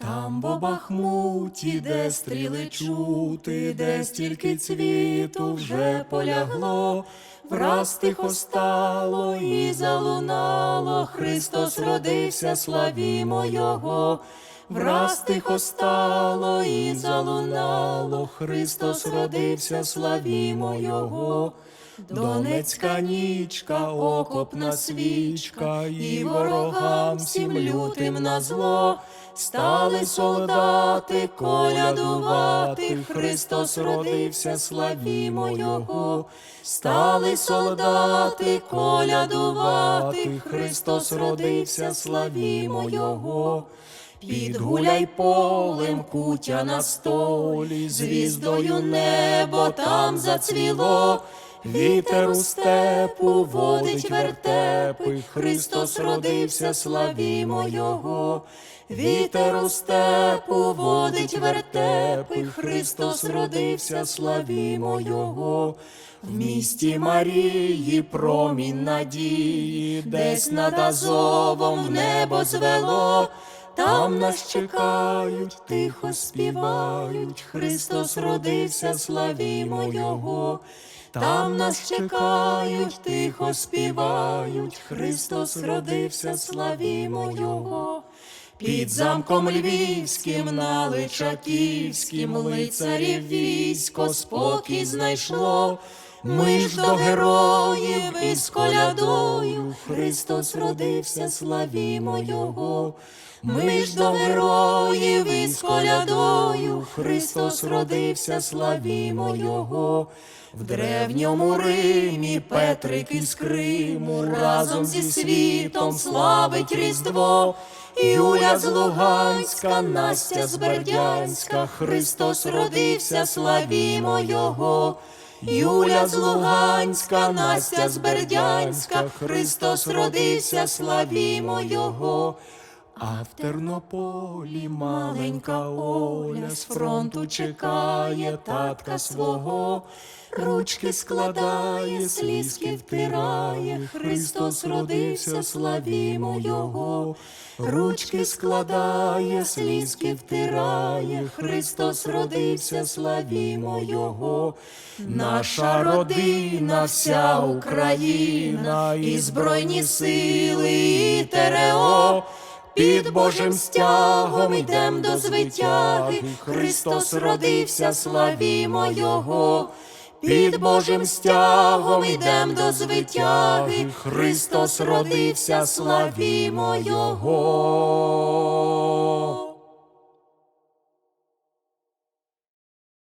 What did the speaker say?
Там бо Бахмуті, де стріли чути, де стільки цвіту вже полягло, враз тихо стало і залунало, Христос родився, славімо Його. Враз тихо стало і залунало, Христос родився, славімо Його. Донецька нічка, окопна свічка, і ворогам всім лютим на зло. Стали солдати колядувати, Христос родився, славімо Його. Стали солдати колядувати, Христос родився, славімо Його. Під гуляй полем кутя на столі, звіздою небо там зацвіло. Вітер у степу водить вертепи, Христос родився, славімо Його. Вітер у степу водить вертепи, Христос родився, славімо Його. В місті Марії промінь надії, десь над Азовом в небо звело. Там нас чекають, тихо співають, Христос родився, славімо Його. Там нас чекають, тихо співають, Христос родився, славімо Його. Під замком львівським, на Личаківським, лицарів військо спокій знайшло. Ми ж до героїв із колядою, Христос родився, славімо Його. Ми ж до героїв із колядою, Христос родився, славімо Його. В древньому Римі Петрик із Криму разом зі світом славить Різдво. Юля з Луганська, Настя з Бердянська, Христос родився, славімо Його. Юля з Луганська, Настя з Бердянська, Христос родився, славімо Його. А в Тернополі маленька Оля з фронту чекає татка свого, ручки складає, слізки втирає, Христос родився, славімо Його. Ручки складає, слізки втирає, Христос родився, славімо Його. Наша родина, вся Україна, і Збройні сили, і ТРО. Під Божим стягом йдем до звитяги, Христос родився, славімо Його. Під Божим стягом йдем до звитяги, Христос родився, славімо Його.